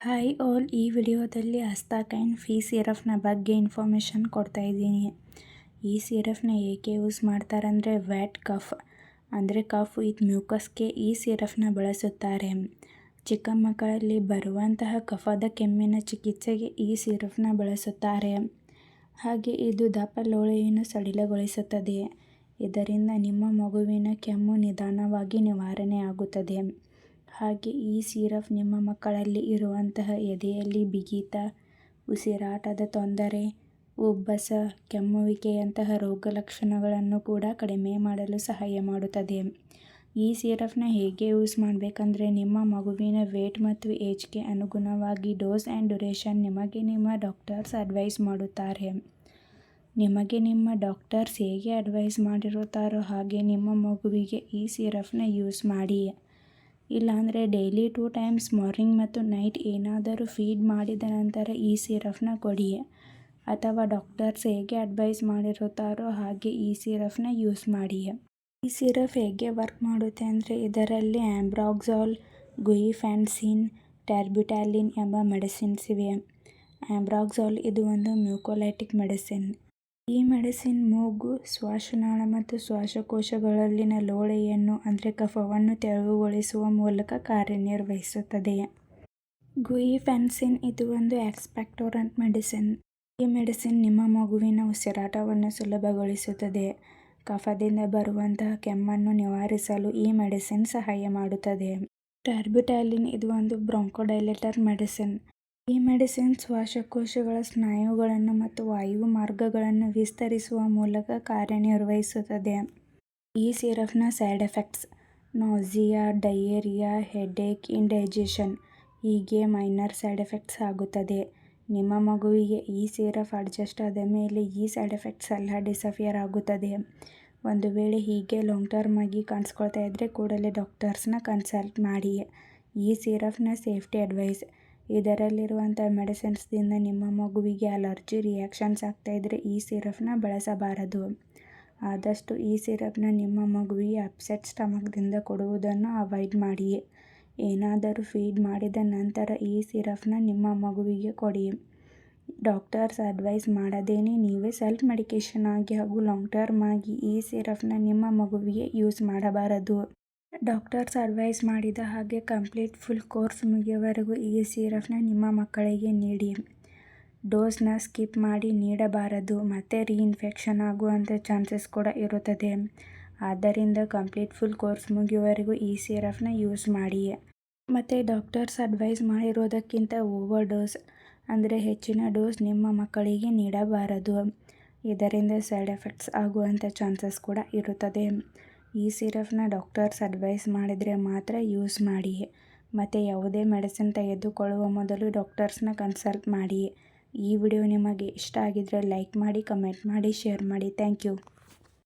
Hi all ಈ ವಿಡಿಯೋದಲ್ಲಿ ಅಸ್ತಾಕೈನ್ fee ಸಿರಫ್ನ ಬಗ್ಗೆ ಇನ್ಫಾರ್ಮೇಷನ್ ಕೊಡ್ತಾ ಇದ್ದೀನಿ. ಈ ಸಿರಫ್ನ ಏಕೆ ಯೂಸ್ ಮಾಡ್ತಾರಂದರೆ ವ್ಯಾಟ್ ಕಫ್ ಅಂದರೆ ಕಫ್ ವಿತ್ ಮ್ಯೂಕಸ್ಗೆ ಈ ಸಿರಫ್ನ ಬಳಸುತ್ತಾರೆ. ಚಿಕ್ಕ ಮಕ್ಕಳಲ್ಲಿ ಬರುವಂತಹ ಕಫದ ಕೆಮ್ಮಿನ ಚಿಕಿತ್ಸೆಗೆ ಈ ಸಿರಫ್ನ ಬಳಸುತ್ತಾರೆ. ಹಾಗೆ ಇದು ದಪ್ಪ ಲೋಳೆಯನ್ನು ಸಡಿಲಗೊಳಿಸುತ್ತದೆ. ಇದರಿಂದ ನಿಮ್ಮ ಮಗುವಿನ ಕೆಮ್ಮು ನಿಧಾನವಾಗಿ ನಿವಾರಣೆ ಆಗುತ್ತದೆ. ಹಾಗೆ ಈ ಸಿರಫ್ ನಿಮ್ಮ ಮಕ್ಕಳಲ್ಲಿ ಇರುವಂತಹ ಎದೆಯಲ್ಲಿ ಬಿಗಿತ, ಉಸಿರಾಟದ ತೊಂದರೆ, ಉಬ್ಬಸ, ಕೆಮ್ಮುವಿಕೆಯಂತಹ ರೋಗಲಕ್ಷಣಗಳನ್ನು ಕೂಡ ಕಡಿಮೆ ಮಾಡಲು ಸಹಾಯ ಮಾಡುತ್ತದೆ. ಈ ಸಿರಫ್ನ ಹೇಗೆ ಯೂಸ್ ಮಾಡಬೇಕಂದ್ರೆ ನಿಮ್ಮ ಮಗುವಿನ ವೇಟ್ ಮತ್ತು ಏಜ್ಗೆ ಅನುಗುಣವಾಗಿ ಡೋಸ್ ಆ್ಯಂಡ್ ಡ್ಯುರೇಷನ್ ನಿಮಗೆ ನಿಮ್ಮ ಡಾಕ್ಟರ್ಸ್ ಅಡ್ವೈಸ್ ಮಾಡುತ್ತಾರೆ. ನಿಮಗೆ ನಿಮ್ಮ ಡಾಕ್ಟರ್ಸ್ ಹೇಗೆ ಅಡ್ವೈಸ್ ಮಾಡಿರುತ್ತಾರೋ ಹಾಗೆ ನಿಮ್ಮ ಮಗುವಿಗೆ ಈ ಸಿರಫ್ನ ಯೂಸ್ ಮಾಡಿ. ಇಲ್ಲಾಂದರೆ ಡೈಲಿ ಟೂ ಟೈಮ್ಸ್ ಮಾರ್ನಿಂಗ್ ಮತ್ತು ನೈಟ್ ಏನಾದರೂ ಫೀಡ್ ಮಾಡಿದ ನಂತರ ಈ ಸಿರಫ್ನ ಕೊಡಿ ಅಥವಾ ಡಾಕ್ಟರ್ಸ್ ಹೇಗೆ ಅಡ್ವೈಸ್ ಮಾಡಿರುತ್ತಾರೋ ಹಾಗೆ ಈ ಸಿರಫ್ನ ಯೂಸ್ ಮಾಡಿ ಈ ಸಿರಫ್ ಹೇಗೆ ವರ್ಕ್ ಮಾಡುತ್ತೆ ಅಂದರೆ ಇದರಲ್ಲಿ ಆ್ಯಂಬ್ರಾಕ್ಸಾಲ್ ಗುಯಿಫ್ಯಾನ್ಸಿನ್ ಟ್ಯಾರ್ಬಿಟ್ಯಾಲಿನ್ ಎಂಬ ಮೆಡಿಸಿನ್ಸ್ ಇವೆ. ಆ್ಯಂಬ್ರಾಕ್ಸಾಲ್ ಇದು ಒಂದು ಮ್ಯೂಕೋಲೈಟಿಕ್ ಮೆಡಿಸಿನ್ ಈ ಮೆಡಿಸಿನ್ ಮೂಗು, ಶ್ವಾಸನಾಳ ಮತ್ತು ಶ್ವಾಸಕೋಶಗಳಲ್ಲಿನ ಲೋಳೆಯನ್ನು, ಅಂದರೆ ಕಫವನ್ನು ತೆರವುಗೊಳಿಸುವ ಮೂಲಕ ಕಾರ್ಯನಿರ್ವಹಿಸುತ್ತದೆ. ಗುಯಿಫೆನ್ಸಿನ್ ಇದು ಒಂದು ಎಕ್ಸ್ಪೆಕ್ಟೋರೆಂಟ್ ಮೆಡಿಸಿನ್. ಈ ಮೆಡಿಸಿನ್ ನಿಮ್ಮ ಮಗುವಿನ ಉಸಿರಾಟವನ್ನು ಸುಲಭಗೊಳಿಸುತ್ತದೆ. ಕಫದಿಂದ ಬರುವಂತಹ ಕೆಮ್ಮನ್ನು ನಿವಾರಿಸಲು ಈ ಮೆಡಿಸಿನ್ ಸಹಾಯ ಮಾಡುತ್ತದೆ. ಟರ್ಬಿಟಾಲಿನ್ ಇದು ಒಂದು ಬ್ರಾಂಕೋಡೈಲೇಟರ್ ಮೆಡಿಸಿನ್. ಈ ಮೆಡಿಸಿನ್ ಶ್ವಾಸಕೋಶಗಳ ಸ್ನಾಯುಗಳನ್ನು ಮತ್ತು ವಾಯು ಮಾರ್ಗಗಳನ್ನು ವಿಸ್ತರಿಸುವ ಮೂಲಕ ಕಾರ್ಯನಿರ್ವಹಿಸುತ್ತದೆ. ಈ ಸಿರಫ್ನ side effects nausea, diarrhoea headache indigestion ಹೀಗೆ ಮೈನರ್ ಸೈಡ್ ಎಫೆಕ್ಟ್ಸ್ ಆಗುತ್ತದೆ. ನಿಮ್ಮ ಮಗುವಿಗೆ ಈ ಸಿರಫ್ ಅಡ್ಜಸ್ಟ್ ಆದ ಮೇಲೆ ಈ ಸೈಡ್ ಎಫೆಕ್ಟ್ಸ್ ಎಲ್ಲ ಡಿಸಫಿಯರ್ ಆಗುತ್ತದೆ. ಒಂದು ವೇಳೆ ಹೀಗೆ ಲಾಂಗ್ ಟರ್ಮ್ ಆಗಿ ಕಾಣಿಸ್ಕೊಳ್ತಾ ಇದ್ದರೆ ಕೂಡಲೇ ಡಾಕ್ಟರ್ಸ್ನ ಕನ್ಸಲ್ಟ್ ಮಾಡಿ ಈ ಸಿರಫ್ನ ಸೇಫ್ಟಿ ಅಡ್ವೈಸ್ ಇದರಲ್ಲಿರುವಂಥ ಮೆಡಿಸಿನ್ಸ್ದಿಂದ ನಿಮ್ಮ ಮಗುವಿಗೆ ಅಲರ್ಜಿ ರಿಯಾಕ್ಷನ್ಸ್ ಆಗ್ತಾಯಿದ್ರೆ ಈ ಸಿರಫ್ನ ಬಳಸಬಾರದು. ಆದಷ್ಟು ಈ ಸಿರಪ್ನ ನಿಮ್ಮ ಮಗುವಿಗೆ ಅಪ್ಸೆಟ್ ಸ್ಟಮಕ್ದಿಂದ ಕೊಡುವುದನ್ನು ಅವಾಯ್ಡ್ ಮಾಡಿ ಏನಾದರೂ ಫೀಡ್ ಮಾಡಿದ ನಂತರ ಈ ಸಿರಫ್ನ ನಿಮ್ಮ ಮಗುವಿಗೆ ಕೊಡಿ. ಡಾಕ್ಟರ್ಸ್ ಅಡ್ವೈಸ್ ಮಾಡದೇನೆ ನೀವೇ ಸೆಲ್ಫ್ ಮೆಡಿಕೇಷನ್ ಆಗಿ ಹಾಗೂ ಲಾಂಗ್ ಟರ್ಮ್ ಆಗಿ ಈ ಸಿರಫ್ನ ನಿಮ್ಮ ಮಗುವಿಗೆ ಯೂಸ್ ಮಾಡಬಾರದು. ಡಾಕ್ಟರ್ಸ್ ಅಡ್ವೈಸ್ ಮಾಡಿದ ಹಾಗೆ ಕಂಪ್ಲೀಟ್ ಫುಲ್ ಕೋರ್ಸ್ ಮುಗಿಯುವವರೆಗೂ ಈ ಸಿರಪ್ನ ನಿಮ್ಮ ಮಕ್ಕಳಿಗೆ ನೀಡಿ. ಡೋಸ್ನ ಸ್ಕಿಪ್ ಮಾಡಿ ನೀಡಬಾರದು, ಮತ್ತು ರೀಇನ್ಫೆಕ್ಷನ್ ಆಗುವಂಥ ಚಾನ್ಸಸ್ ಕೂಡ ಇರುತ್ತದೆ. ಆದ್ದರಿಂದ ಕಂಪ್ಲೀಟ್ ಫುಲ್ ಕೋರ್ಸ್ ಮುಗಿಯುವವರೆಗೂ ಈ ಸಿರಪ್ನ ಯೂಸ್ ಮಾಡಿ. ಮತ್ತು ಡಾಕ್ಟರ್ಸ್ ಅಡ್ವೈಸ್ ಮಾಡಿರೋದಕ್ಕಿಂತ ಓವರ್ ಡೋಸ್, ಅಂದರೆ ಹೆಚ್ಚಿನ ಡೋಸ್ ನಿಮ್ಮ ಮಕ್ಕಳಿಗೆ ನೀಡಬಾರದು. ಇದರಿಂದ ಸೈಡ್ ಎಫೆಕ್ಟ್ಸ್ ಆಗುವಂಥ ಚಾನ್ಸಸ್ ಕೂಡ ಇರುತ್ತದೆ. ಈ ಸಿರಫ್ನ ಡಾಕ್ಟರ್ಸ್ ಅಡ್ವೈಸ್ ಮಾಡಿದರೆ ಮಾತ್ರ ಯೂಸ್ ಮಾಡಿ ಮತ್ತು ಯಾವುದೇ ಮೆಡಿಸಿನ್ ತೆಗೆದುಕೊಳ್ಳುವ ಮೊದಲು ಡಾಕ್ಟರ್ಸ್ನ ಕನ್ಸಲ್ಟ್ ಮಾಡಿ ಈ ವಿಡಿಯೋ ನಿಮಗೆ ಇಷ್ಟ ಆಗಿದ್ದರೆ ಲೈಕ್ ಮಾಡಿ, ಕಮೆಂಟ್ ಮಾಡಿ, ಶೇರ್ ಮಾಡಿ. Thank you.